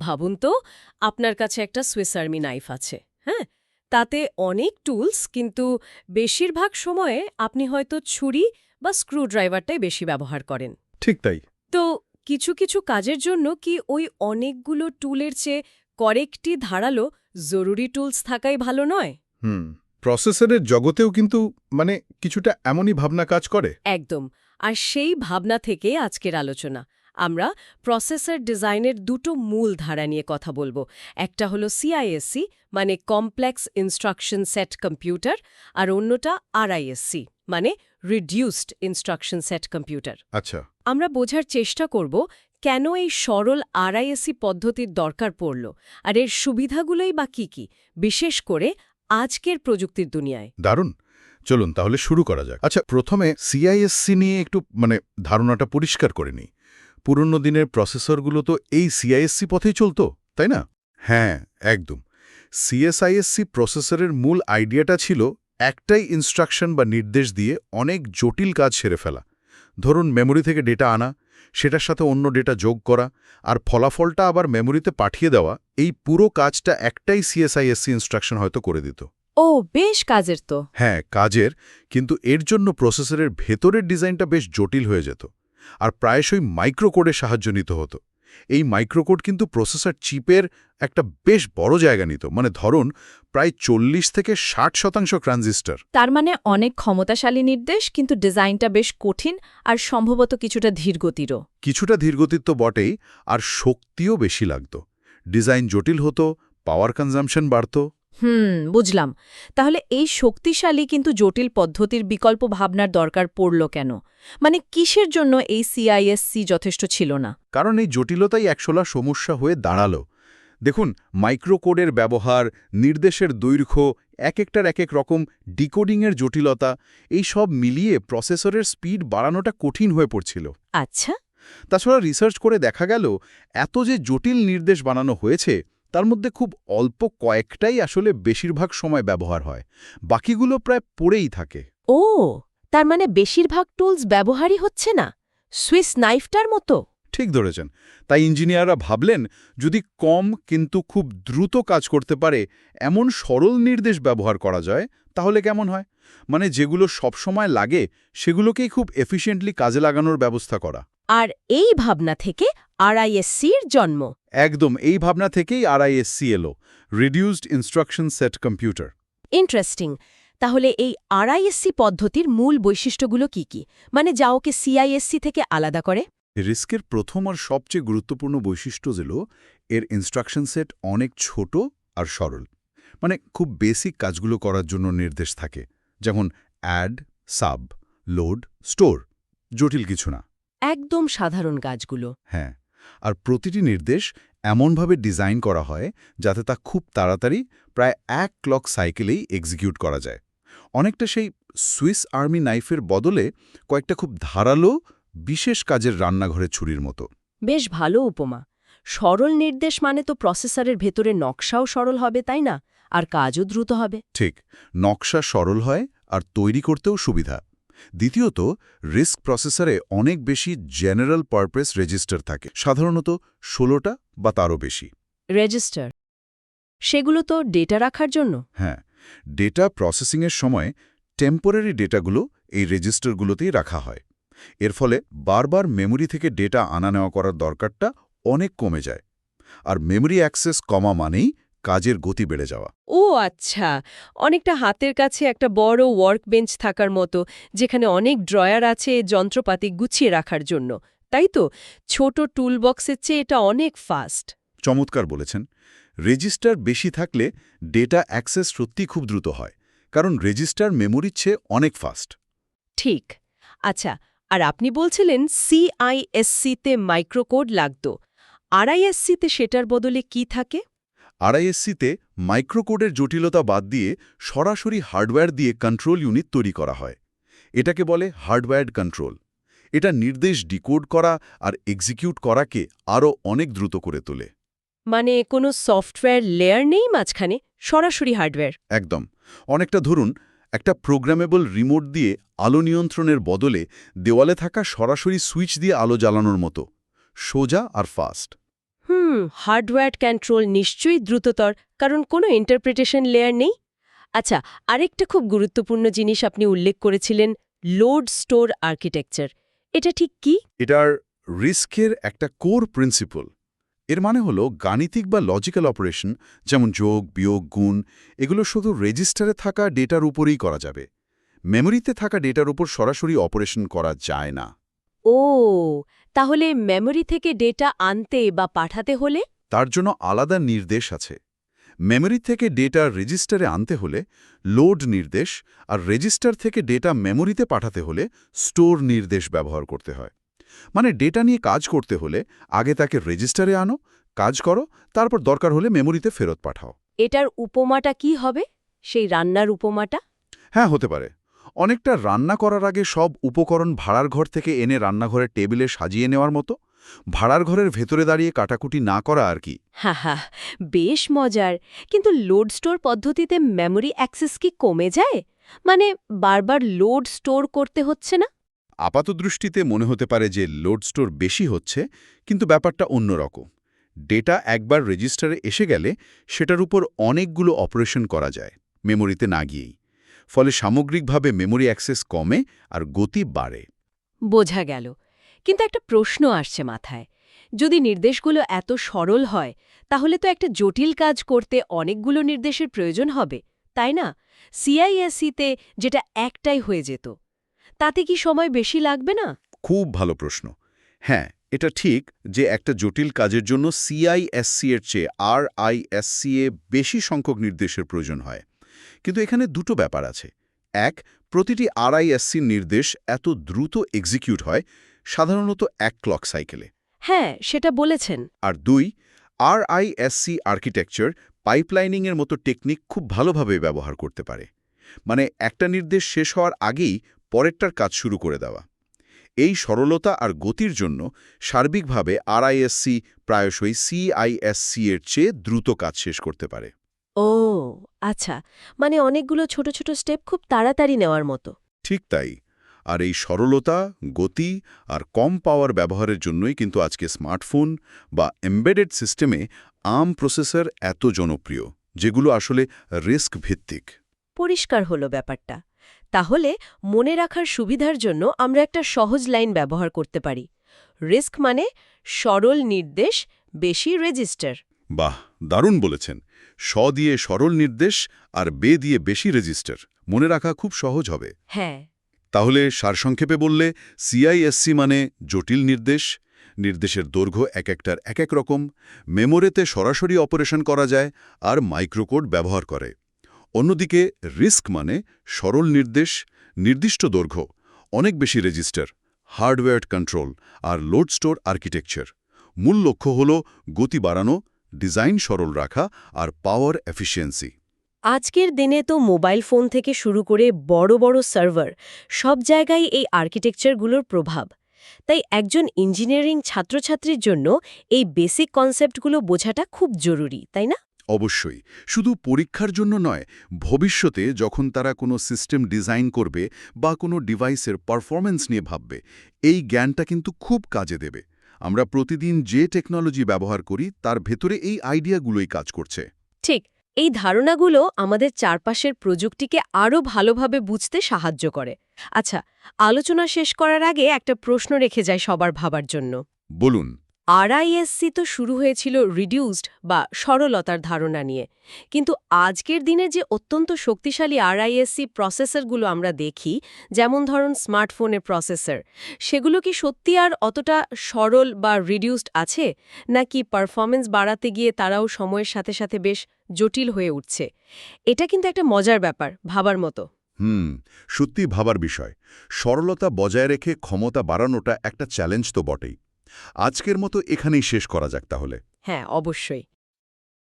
ভাবুন তো আপনার কাছে একটা সুইস আর্মি নাইফ আছে হ্যাঁ? তাতে অনেক টুলস কিন্তু বেশিরভাগ সময়ে আপনি হয়তো ছুরি বা স্ক্রু ড্রাইভারটাই বেশি ব্যবহার করেন। ঠিক তাই। তো কিছু কিছু কাজের জন্য কি ওই অনেকগুলো টুলের চেয়ে করেকটি ধারালো জরুরি টুলস থাকাই ভালো নয়? হুম প্রসেসরের জগতেও কিন্তু মানে কিছুটা এমনই ভাবনা কাজ করে। একদম আর সেই ভাবনা থেকে আজকের আলোচনা। আমরা প্রসেসর ডিজাইনের দুটো মূল ধারা নিয়ে কথা বলব। একটা হলো সিআইএসসি মানে কমপ্লেক্স ইনস্ট্রাকশন সেট কম্পিউটার আর অন্যটা আরআইএসসি মানে রিডিউসড ইনস্ট্রাকশন সেট কম্পিউটার আচ্ছা। আমরা বোঝার চেষ্টা করব কেন এই সরল আরআইএসি পদ্ধতির দরকার পড়ল আর এর সুবিধাগুলোই বা কী কী বিশেষ করে আজকের প্রযুক্তির দুনিয়ায়। দারুণ। চলুন তাহলে শুরু করা যাক। আচ্ছা প্রথমে সিআইএসসি নিয়ে একটু মানে ধারণাটা পরিষ্কার করে নিই। পুরনো দিনের প্রসেসরগুলো তো এই সিআইএসসি পথেই চলতো তাই না? হ্যাঁ একদম। সিএসআইএসসি প্রসেসরের মূল আইডিয়াটা ছিল একটাই ইনস্ট্রাকশন বা নির্দেশ দিয়ে অনেক জটিল কাজ সেরে ফেলা। ধরুন মেমোরি থেকে ডেটা আনা সেটার সাথে অন্য ডেটা যোগ করা আর ফলাফলটা আবার মেমোরিতে পাঠিয়ে দেওয়া এই পুরো কাজটা একটাই সিএসআইএসসি ইনস্ট্রাকশন হয়তো করে দিত। ও বেশ কাজের তো। হ্যাঁ কাজের কিন্তু এর জন্য প্রসেসরের ভেতরের ডিজাইনটা বেশ জটিল হয়ে যেত। আর প্রায়শই মাইক্রোকোডের সাহায্য নিতে হতো। এই মাইক্রোকোড কিন্তু প্রসেসর চিপের একটা বেশ বড় জায়গা নিত। মানে ধরুন প্রায় চল্লিশ থেকে ষাট শতাংশ ট্রানজিস্টর তার মানে অনেক ক্ষমতাশালী নির্দেশ কিন্তু ডিজাইনটা বেশ কঠিন আর সম্ভবত কিছুটা ধীরগতিরও। কিছুটা ধীরগতির তো বটেই আর শক্তিও বেশি লাগত। ডিজাইন জটিল হতো পাওয়ার কনজামশন বাড়ত। হুম বুঝলাম। তাহলে এই শক্তিশালী কিন্তু জটিল পদ্ধতির বিকল্প ভাবনার দরকার পড়ল কেন? মানে কিসের জন্য এই সিআইএসসি যথেষ্ট ছিল না? কারণ এই জটিলতাই একশোলা সমস্যা হয়ে দাঁড়াল। দেখুন মাইক্রোকোডের ব্যবহার নির্দেশের দৈর্ঘ্য এক একটার এক এক রকম ডিকোডিংয়ের জটিলতা এই সব মিলিয়ে প্রসেসরের স্পিড বাড়ানোটা কঠিন হয়ে পড়ছিল। আচ্ছা। তাছাড়া রিসার্চ করে দেখা গেল এত যে জটিল নির্দেশ বানানো হয়েছে তার মধ্যে খুব অল্প কয়েকটাই আসলে বেশিরভাগ সময় ব্যবহার হয়। বাকিগুলো প্রায় পড়েই থাকে। ও তার মানে বেশিরভাগ টুলস ব্যবহারই হচ্ছে না? সুইস নাইফটার মতো? ঠিক ধরেছেন। তাই ইঞ্জিনিয়াররা ভাবলেন যদি কম কিন্তু খুব দ্রুত কাজ করতে পারে এমন সরল নির্দেশ ব্যবহার করা যায় তাহলে কেমন হয়? মানে যেগুলো সবসময় লাগে সেগুলোকেই খুব এফিশিয়েন্টলি কাজে লাগানোর ব্যবস্থা করা। আর এই ভাবনা থেকে আরআইএসসির জন্ম। একদম এই ভাবনা থেকেই আরআইএসসি এলো। Reduced instruction set computer interesting তাহলে এই আরআইএসসি পদ্ধতির মূল বৈশিষ্ট্যগুলো কি কি? মানে যা ওকে সিআইএসসি থেকে আলাদা করে। রিস্কের প্রথম আর সবচেয়ে গুরুত্বপূর্ণ বৈশিষ্ট্য ছিল এর ইনস্ট্রাকশন সেট অনেক ছোট আর সরল। মানে খুব বেসিক কাজগুলো করার জন্য নির্দেশ থাকে। যেমন অ্যাড সাব লোড স্টোর জটিল কিছু না। একদম সাধারণ কাজগুলো হ্যাঁ আর প্রতিটি নির্দেশ এমনভাবে ডিজাইন করা হয় যাতে তা খুব তাড়াতাড়ি প্রায় এক ক্লক সাইকেলেই এক্সিকিউট করা যায়। অনেকটা সেই সুইস আর্মি নাইফের বদলে কয়েকটা খুব ধারালো বিশেষ কাজের রান্নাঘরে ছুরির মতো। বেশ ভালো উপমা। সরল নির্দেশ মানে তো প্রসেসরের ভেতরে নকশাও সরল হবে তাই না? আর কাজও দ্রুত হবে। ঠিক নকশা সরল হয় আর তৈরি করতেও সুবিধা। দ্বিতীয়ত রিস্ক প্রসেসরে অনেক বেশি জেনারেল পারপাস রেজিস্টার থাকে সাধারণত ষোলোটা বা তারও বেশি। রেজিস্টার? সেগুলো তো ডেটা রাখার জন্য? হ্যাঁ ডেটা প্রসেসিংয়ের সময় টেম্পোরারি ডেটাগুলো এই রেজিস্টারগুলোতেই রাখা হয়। এর ফলে বারবার মেমোরি থেকে ডেটা আনা নেওয়া করার দরকারটা অনেক কমে যায়। আর মেমোরি অ্যাক্সেস কমা মানেই কাজের গতি বেড়ে যাওয়া। ও আচ্ছা অনেকটা হাতের কাছে একটা বড় ওয়ার্ক বেঞ্চ থাকার মতো যেখানে অনেক ড্রয়ার আছে যন্ত্রপাতি গুছিয়ে রাখার জন্য। তাই তো? ছোট টুলবক্সের চেয়ে এটা অনেক ফাস্ট। চমৎকার বলেছেন। রেজিস্টার বেশি থাকলে ডেটা অ্যাক্সেস সত্যি খুব দ্রুত হয় কারণ রেজিস্টার মেমোরির চেয়ে অনেক ফাস্ট। ঠিক। আচ্ছা আর আপনি বলছিলেন সিআইএসসিতে মাইক্রোকোড লাগত। আরআইএসসিতে সেটার বদলে কি থাকে? আরআইএসসিতে মাইক্রোকোডের জটিলতা বাদ দিয়ে সরাসরি হার্ডওয়্যার দিয়ে কন্ট্রোল ইউনিট তৈরি করা হয়। এটাকে বলে হার্ডওয়্যার্ড কন্ট্রোল। এটা নির্দেশ ডিকোড করা আর এক্সিকিউট করাকে আরও অনেক দ্রুত করে তোলে। মানে কোনো সফটওয়্যার লেয়ার নেই মাঝখানে সরাসরি হার্ডওয়্যার। একদম। অনেকটা ধরুন একটা প্রোগ্রামেবল রিমোট দিয়ে আলো নিয়ন্ত্রণের বদলে দেওয়ালে থাকা সরাসরি সুইচ দিয়ে আলো জ্বালানোর মতো। সোজা আর ফাস্ট। হুম হার্ডওয়্যার কন্ট্রোল নিশ্চয়ই দ্রুততর কারণ কোনো ইন্টারপ্রিটেশন লেয়ার নেই। আচ্ছা আরেকটা খুব গুরুত্বপূর্ণ জিনিস আপনি উল্লেখ করেছিলেন লোড স্টোর আর্কিটেকচার এটা ঠিক কি? এটার রিস্কের একটা কোর প্রিন্সিপল এর মানে হলো গাণিতিক বা লজিক্যাল অপারেশন যেমন যোগ বিয়োগ গুণ এগুলো শুধু রেজিস্টারে থাকা ডেটার উপরেই করা যাবে। মেমোরিতে থাকা ডেটার উপর সরাসরি অপারেশন করা যায় না। ও তাহলে মেমরি থেকে ডেটা আনতে বা পাঠাতে হলে? তার জন্য আলাদা নির্দেশ আছে। মেমোরি থেকে ডেটা রেজিস্টারে আনতে হলে লোড নির্দেশ আর রেজিস্টার থেকে ডেটা মেমোরিতে পাঠাতে হলে স্টোর নির্দেশ ব্যবহার করতে হয়। মানে ডেটা নিয়ে কাজ করতে হলে আগে তাকে রেজিস্টারে আনো কাজ করো তারপর দরকার হলে মেমোরিতে ফেরত পাঠাও। এটার উপমাটা কি হবে? সেই রান্নার উপমাটা? হ্যাঁ হতে পারে। অনেকটা রান্না করার আগে সব উপকরণ ভাড়ার ঘর থেকে এনে রান্নাঘরের টেবিলে সাজিয়ে নেওয়ার মতো? ভাড়ার ঘরের ভেতরে দাঁড়িয়ে কাটাকুটি না করা আর কি? হা হা বেশ মজার। কিন্তু লোড স্টোর পদ্ধতিতে মেমোরি অ্যাক্সেস কি কমে যায়? মানে বারবার লোড স্টোর করতে হচ্ছে না? আপাতদৃষ্টিতে মনে হতে পারে যে লোড স্টোর বেশি হচ্ছে কিন্তু ব্যাপারটা অন্যরকম ডেটা একবার রেজিস্টারে এসে গেলে সেটার উপর অনেকগুলো অপারেশন করা যায় মেমোরিতে না গিয়েই। ফলে সামগ্রিকভাবে মেমোরি অ্যাক্সেস কমে আর গতি বাড়ে। বোঝা গেল। কিন্তু একটা প্রশ্ন আসছে মাথায়। যদি নির্দেশগুলো এত সরল হয় তাহলে তো একটা জটিল কাজ করতে অনেকগুলো নির্দেশের প্রয়োজন হবে তাই না? সিআইএসসিতে যেটা একটাই হয়ে যেত তাতে কি সময় বেশি লাগবে না? খুব ভালো প্রশ্ন। হ্যাঁ এটা ঠিক যে একটা জটিল কাজের জন্য সিআইএসসি এর চেয়ে আর আইএসসি এ বেশি সংখ্যক নির্দেশের প্রয়োজন হয়। কিন্তু এখানে দুটো ব্যাপার আছে। এক প্রতিটি আরআইএসসি নির্দেশ এত দ্রুত এক্সিকিউট হয় সাধারণত এক ক্লক সাইকেলে হ্যাঁ সেটা বলেছেন। আর দুই আরআইএসসি আর্কিটেকচার পাইপলাইনিংয়ের মতো টেকনিক খুব ভালোভাবে ব্যবহার করতে পারে। মানে একটা নির্দেশ শেষ হওয়ার আগেই পরেরটার কাজ শুরু করে দেওয়া। এই সরলতা আর গতির জন্য সার্বিকভাবে আরআইএসসি প্রায়শই সিআইএসসি এর চেয়ে দ্রুত কাজ শেষ করতে পারে। ও আচ্ছা মানে অনেকগুলো ছোট ছোট স্টেপ খুব তাড়াতাড়ি নেওয়ার মতো। ঠিক তাই। আর এই সরলতা গতি আর কম পাওয়ার ব্যবহারের জন্যই কিন্তু আজকে স্মার্টফোন বা এমবেডেড সিস্টেমে আম প্রসেসর এত জনপ্রিয় যেগুলো আসলে রিস্ক ভিত্তিক। পরিষ্কার হলো ব্যাপারটা। তাহলে মনে রাখার সুবিধার জন্য আমরা একটা সহজ লাইন ব্যবহার করতে পারি। রিস্ক মানে সরল নির্দেশ বেশি রেজিস্টার। বাহ দারুণ বলেছেন। স দিয়ে সরল নির্দেশ আর বে দিয়ে বেশি রেজিস্টার। মনে রাখা খুব সহজ হবে। হ্যাঁ। তাহলে সারসংক্ষেপে বললে সিআইএসসি মানে জটিল নির্দেশ। নির্দেশের দৈর্ঘ্য এক একটার এক এক রকম। মেমোরিতে সরাসরি অপারেশন করা যায় আর মাইক্রোকোড ব্যবহার করে। অন্যদিকে রিস্ক মানে সরল নির্দেশ নির্দিষ্ট দৈর্ঘ্য অনেক বেশি রেজিস্টার হার্ডওয়্যার কন্ট্রোল আর লোড স্টোর আর্কিটেকচার। মূল লক্ষ্য হল গতি বাড়ানো ডিজাইন সরল রাখা আর পাওয়ার এফিসিয়েন্সি আজকের দিনে তো মোবাইল ফোন থেকে শুরু করে বড় বড় সার্ভার সব জায়গায় এই আর্কিটেকচারগুলোর প্রভাব। তাই একজন ইঞ্জিনিয়ারিং ছাত্রছাত্রীর জন্য এই বেসিক কনসেপ্টগুলো বোঝাটা খুব জরুরি তাই না? অবশ্যই। শুধু পরীক্ষার জন্য নয় ভবিষ্যতে যখন তারা কোনো সিস্টেম ডিজাইন করবে বা কোনো ডিভাইসের পারফরম্যান্স নিয়ে ভাববে এই জ্ঞানটা কিন্তু খুব কাজে দেবে। আমরা প্রতিদিন যে টেকনোলজি ব্যবহার করি তার ভেতরে এই আইডিয়াগুলোই কাজ করছে। ঠিক এই ধারণাগুলো আমাদের চারপাশের প্রযুক্তিকে আরও ভালোভাবে বুঝতে সাহায্য করে। আচ্ছা আলোচনা শেষ করার আগে একটা প্রশ্ন রেখে যায় সবার ভাবার জন্য। বলুন। আরআইএসসি তো শুরু হয়েছিল রিডিউসড বা সরলতার ধারণা নিয়ে। কিন্তু আজকের দিনে যে অত্যন্ত শক্তিশালী আরআইএসসি প্রসেসরগুলো আমরা দেখি, যেমন ধরুন স্মার্টফোনের প্রসেসর সেগুলো কি সত্যি আর অতটা সরল বা রিডিউসড আছে? নাকি পারফরমেন্স বাড়াতে গিয়ে তারাও সময়ের সাথে সাথে বেশ জটিল হয়ে উঠছে? এটা কিন্তু একটা মজার ব্যাপার, ভাবার মতো। হুম সত্যি ভাবার বিষয়। সরলতা বজায় রেখে ক্ষমতা বাড়ানোটা একটা চ্যালেঞ্জ তো বটেই। আজকের মতো এখানেই শেষ করা যাক তাহলে। হ্যাঁ অবশ্যই।